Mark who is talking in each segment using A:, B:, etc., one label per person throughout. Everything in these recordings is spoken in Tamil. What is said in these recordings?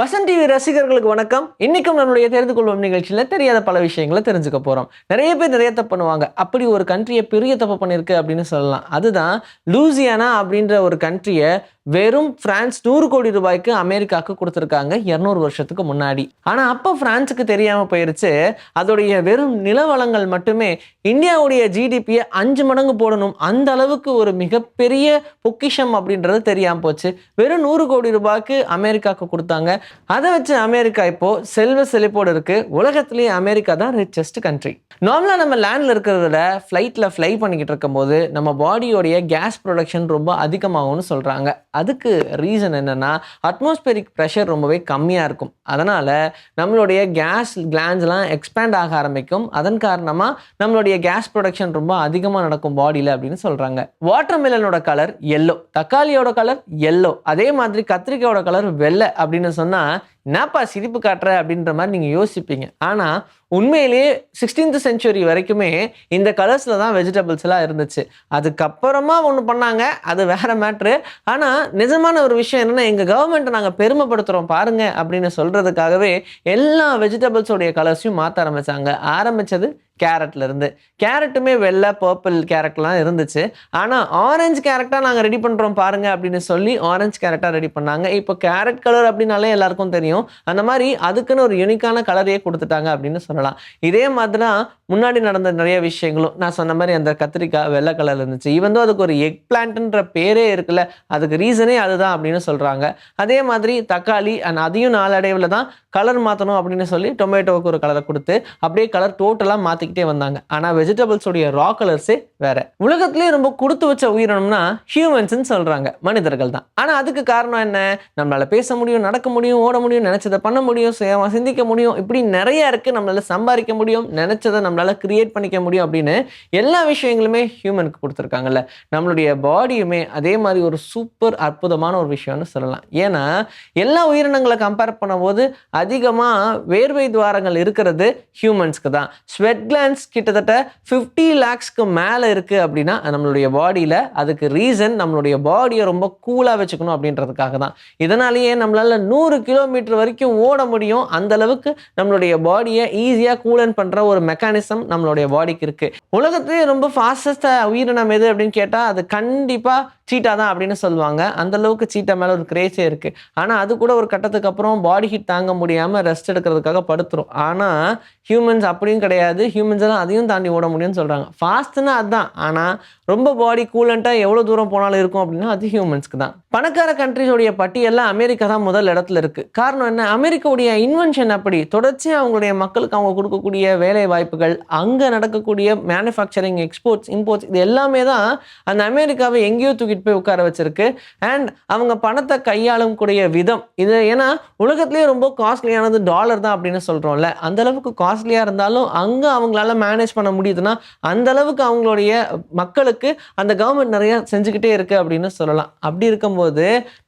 A: வசன் டிவி ரசிகர்களுக்கு வணக்கம். இன்னைக்கும் நம்மளுடைய தெரிந்து கொள்வோம் நிகழ்ச்சியில் தெரியாத பல விஷயங்களை தெரிஞ்சுக்க போகிறோம் நிறைய பேர் நிறைய தப்பு பண்ணுவாங்க. அப்படி ஒரு கண்ட்ரியை பெரிய தப்பு பண்ணியிருக்கு அப்படின்னு சொல்லலாம். அதுதான் லூசியானா அப்படின்ற ஒரு கண்ட்ரியை வெறும் பிரான்ஸ் நூறு கோடி ரூபாய்க்கு அமெரிக்காவுக்கு கொடுத்துருக்காங்க இரநூறு வருஷத்துக்கு முன்னாடி. ஆனால் அப்போ பிரான்ஸுக்கு தெரியாமல் போயிருச்சு. அதோடைய வெறும் நிலவளங்கள் மட்டுமே இந்தியாவுடைய ஜிடிபியை அஞ்சு மடங்கு போடணும். அந்த அளவுக்கு ஒரு மிகப்பெரிய பொக்கிஷம் அப்படின்றது தெரியாமல் போச்சு. வெறும் நூறு கோடி ரூபாய்க்கு அமெரிக்காவுக்கு கொடுத்தாங்க. அதை வச்சு அமெரிக்கா இப்போ செல்வ செழிப்போடு இருக்கு. உலகத்திலேயே அமெரிக்கா தான் ரிச்சஸ்ட் கண்ட்ரி நார்மலாக நம்ம லேண்டில் இருக்கிறத ஃப்ளைட்டில் ஃப்ளை பண்ணிக்கிட்டு இருக்கும்போது நம்ம பாடியோடைய கேஸ் ப்ரொடக்ஷன் ரொம்ப அதிகமாகும்னு சொல்கிறாங்க அதுக்கு ரீசன் என்னன்னா அட்மாஸ்பெரிக் ப்ரெஷர் ரொம்பவே கம்மியாக இருக்கும். அதனால் நம்மளுடைய கேஸ் கிளான்ஸ்லாம் எக்ஸ்பேண்ட் ஆக ஆரம்பிக்கும். அதன் காரணமாக நம்மளுடைய கேஸ் ப்ரொடக்ஷன் ரொம்ப அதிகமாக நடக்கும் பாடியில் அப்படின்னு சொல்கிறாங்க வாட்டர் மெலனோட கலர் எல்லோ தக்காளியோட கலர் எல்லோ அதே மாதிரி கத்திரிக்காயோட கலர் வெள்ளை அப்படின்னு சொன்னால் ஆனால் என்னப்பா சிரிப்பு காட்டுற அப்படின்ற மாதிரி நீங்கள் யோசிப்பீங்க. ஆனால் உண்மையிலேயே சிக்ஸ்டீன்த் செஞ்சுரி வரைக்குமே இந்த கலர்ஸில் தான் வெஜிடபிள்ஸ் எல்லாம் இருந்துச்சு. அதுக்கப்புறமா ஒன்று பண்ணாங்க அது வேற மேட்ரு ஆனால் நிஜமான ஒரு விஷயம் என்னென்னா எங்கள் கவர்மெண்ட்டை நாங்கள் பெருமைப்படுத்துகிறோம் பாருங்கள் அப்படின்னு சொல்கிறதுக்காகவே எல்லா வெஜிடபிள்ஸோடைய கலர்ஸையும் மாற்ற ஆரம்பித்தாங்க ஆரம்பிச்சது கேரட்லேருந்து கேரட்டுமே வெள்ளை பர்பிள் கேரட்லாம் இருந்துச்சு. ஆனால் ஆரஞ்சு கேரட்டாக நாங்கள் ரெடி பண்ணுறோம் பாருங்க அப்படின்னு சொல்லி ஆரஞ்சு கேரட்டாக ரெடி பண்ணாங்க. இப்போ கேரட் கலர் அப்படின்னாலே எல்லாருக்கும் தெரியும். அந்த மாதிரி அதுக்குன்னு ஒரு யூனிக்கான கலரையே கொடுத்துட்டாங்க அப்படின்னு சொல்லலாம். இதே மாதிரி தான் முன்னாடி நடந்த நிறைய விஷயங்களும். நான் சொன்ன மாதிரி அந்த கத்திரிக்காய் வெள்ளை கலர் இருந்துச்சு. ஈவன் அதுக்கு ஒரு எக் பிளான்ட்ன்ற பேரே இருக்குல்ல அதுக்கு ரீசனே அதுதான் அப்படின்னு சொல்கிறாங்க அதே மாதிரி தக்காளி அண்ட் அதையும் நாளடைவில் தான் கலர் மாற்றணும் அப்படின்னு சொல்லி டொமேட்டோவுக்கு ஒரு கலரை கொடுத்து அப்படியே கலர் டோட்டலாக மாற்றிக்கிட்டே வந்தாங்க. ஆனால் வெஜிடபிள்ஸோடைய ரா கலர்ஸே வேற. உலகத்திலே ரொம்ப கொடுத்து வச்ச உயிரினம்னா ஹியூமன்ஸ்னு சொல்கிறாங்க மனிதர்கள் தான் ஆனால் அதுக்கு காரணம் என்ன? நம்மளால பேச முடியும் நடக்க முடியும் ஓட முடியும் நினச்சதை பண்ண முடியும் சுயமாக சிந்திக்க முடியும். இப்படி நிறைய இருக்குது நம்மளால் சம்பாதிக்க முடியும் நினச்சதை நம்மளால் கிரியேட் பண்ணிக்க முடியும் அப்படின்னு எல்லா விஷயங்களுமே ஹியூமனுக்கு கொடுத்துருக்காங்கல்ல. நம்மளுடைய பாடியுமே அதே மாதிரி ஒரு சூப்பர் அற்புதமான ஒரு விஷயம்னு சொல்லலாம். ஏன்னா எல்லா உயிரினங்களை கம்பேர் பண்ணும்போது அதிகமாக வேர்வை துவாரங்கள் இருக்கிறது ஹியூமன்ஸ்க்கு தான். ஸ்வெட் கிளான்ஸ் கிட்டத்தட்ட ஃபிஃப்டி லேக்ஸ்க்கு மேலே இருக்குது அப்படின்னா நம்மளுடைய பாடியில் அதுக்கு ரீசன் நம்மளுடைய பாடியை ரொம்ப கூலாக வச்சுக்கணும் அப்படின்றதுக்காக தான். இதனாலேயே நம்மளால் நூறு கிலோமீட்டர் வரைக்கும் ஓட முடியும். அந்த அளவுக்கு நம்மளுடைய பாடியை ஈஸியாக கூலன் பண்ணுற ஒரு மெக்கானிசம் நம்மளுடைய பாடிக்கு இருக்குது உலகத்துலேயே ரொம்ப ஃபாஸ்டஸ்ட்டாக உயிரினம் எது அப்படின்னு கேட்டால் அது கண்டிப்பாக சீட்டா தான் அப்படின்னு சொல்லுவாங்க. அந்த அளவுக்கு சீட்டா மேலே ஒரு கிரேஸே இருக்குது ஆனால் அது கூட ஒரு கட்டத்துக்கு அப்புறம் பாடி ஹீட் தாங்க முடியாமல் ரெஸ்ட் எடுக்கிறதுக்காக படுத்துரும். ஆனால் ஹியூமன்ஸ் அப்படியும் கிடையாது. ஹியூமன்ஸ் எல்லாம் அதையும் தாண்டி ஓட முடியும்னு சொல்கிறாங்க ஃபாஸ்ட்னா அதுதான் ஆனால் ரொம்ப பாடி கூலண்ட்டாக எவ்வளோ தூரம் போனாலும் இருக்கும் அப்படின்னா அது ஹியூமன்ஸ்க்கு தான். பணக்கார கண்ட்ரிஸோடைய பட்டியலில் அமெரிக்கா தான் முதல் இடத்துல இருக்குது காரணம் என்ன அமெரிக்காவுடைய இன்வென்ஷன் அப்படி. தொடர்ச்சியாக அவங்களுடைய மக்களுக்கு அவங்க கொடுக்கக்கூடிய வேலை வாய்ப்புகள் அங்கே நடக்கக்கூடிய மேனுஃபேக்சரிங் எக்ஸ்போர்ட்ஸ் இம்போர்ட்ஸ் இது எல்லாமே தான் அந்த அமெரிக்காவை எங்கேயோ தூக்கிட்டு போய் உட்கார வச்சிருக்கு. அண்ட் அவங்க பணத்தை கையாளும் கூடிய விதம். இது ஏன்னா உலகத்திலேயே ரொம்ப காஸ்ட்லியானது டாலர் தான் அப்படின்னு சொல்கிறோம்ல அந்த அளவுக்கு காஸ்ட்லியாக இருந்தாலும் அங்கே அவங்களால மேனேஜ் பண்ண முடியுதுன்னா அந்த அளவுக்கு அவங்களுடைய மக்களுக்கு அந்த கவர்மெண்ட் நிறைய செஞ்சுக்கிட்டே இருக்கு அப்படின்னு சொல்லலாம். அப்படி இருக்கும்போது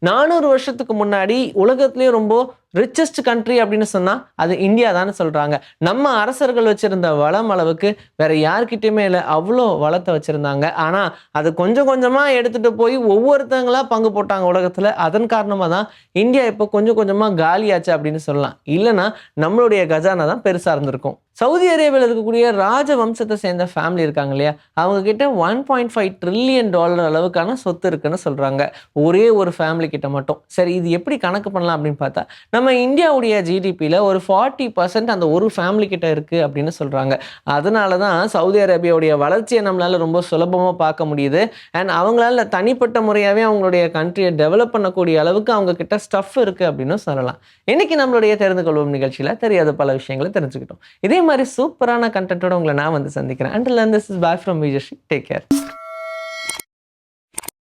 A: நானூறு வருஷத்துக்கு முன்னாடி உலகத்திலேயே ரொம்ப ரிச்சஸ்ட் கண்ட்ரி அப்படின்னு சொன்னால் அது இந்தியா தான் சொல்கிறாங்க நம்ம அரசர்கள் வச்சுருந்த வளம் அளவுக்கு வேற யார்கிட்டயுமே இல்லை அவ்வளோ வளத்தை வச்சுருந்தாங்க. ஆனால் அது கொஞ்சம் கொஞ்சமாக எடுத்துகிட்டு போய் ஒவ்வொருத்தங்களாக பங்கு போட்டாங்க உலகத்தில். அதன் காரணமாக தான் இந்தியா இப்போ கொஞ்சம் கொஞ்சமாக காலியாச்சு அப்படின்னு சொல்லலாம். இல்லைன்னா நம்மளுடைய கஜானா தான் பெருசாக இருந்திருக்கும். சவுதி அரேபியாவில் இருக்கக்கூடிய ராஜ வம்சத்தை சேர்ந்த ஃபேமிலி இருக்காங்க இல்லையா? அவங்க கிட்ட one point five trillion dollar அளவுக்கான சொத்து இருக்குன்னு சொல்கிறாங்க ஒரே ஒரு ஃபேமிலி கிட்ட மட்டும். சரி இது எப்படி கணக்கு பண்ணலாம் அப்படின்னு பார்த்தா நம்ம இந்தியாவுடைய ஜிடிபியில் ஒரு ஃபார்ட்டி பர்சன்ட் அந்த ஒரு ஃபேமிலி கிட்ட இருக்குது அப்படின்னு சொல்கிறாங்க அதனால தான் சவுதி அரேபியாவுடைய வளர்ச்சியை நம்மளால் ரொம்ப சுலபமாக பார்க்க முடியுது. அண்ட் அவங்களால தனிப்பட்ட முறையாகவே அவங்களுடைய கண்ட்ரியை டெவலப் பண்ணக்கூடிய அளவுக்கு அவங்க கிட்ட ஸ்டஃப் இருக்குது அப்படின்னு சொல்லலாம். இன்னைக்கு நம்மளுடைய தெரிந்து கொள்வோம் நிகழ்ச்சியில் தெரியாத பல விஷயங்களை தெரிஞ்சுக்கிட்டோம். இதே மாதிரி சூப்பரான கண்டென்ட்டோட உங்களை நான் வந்து சந்திக்கிறேன். And this is bye from Vijayashree take care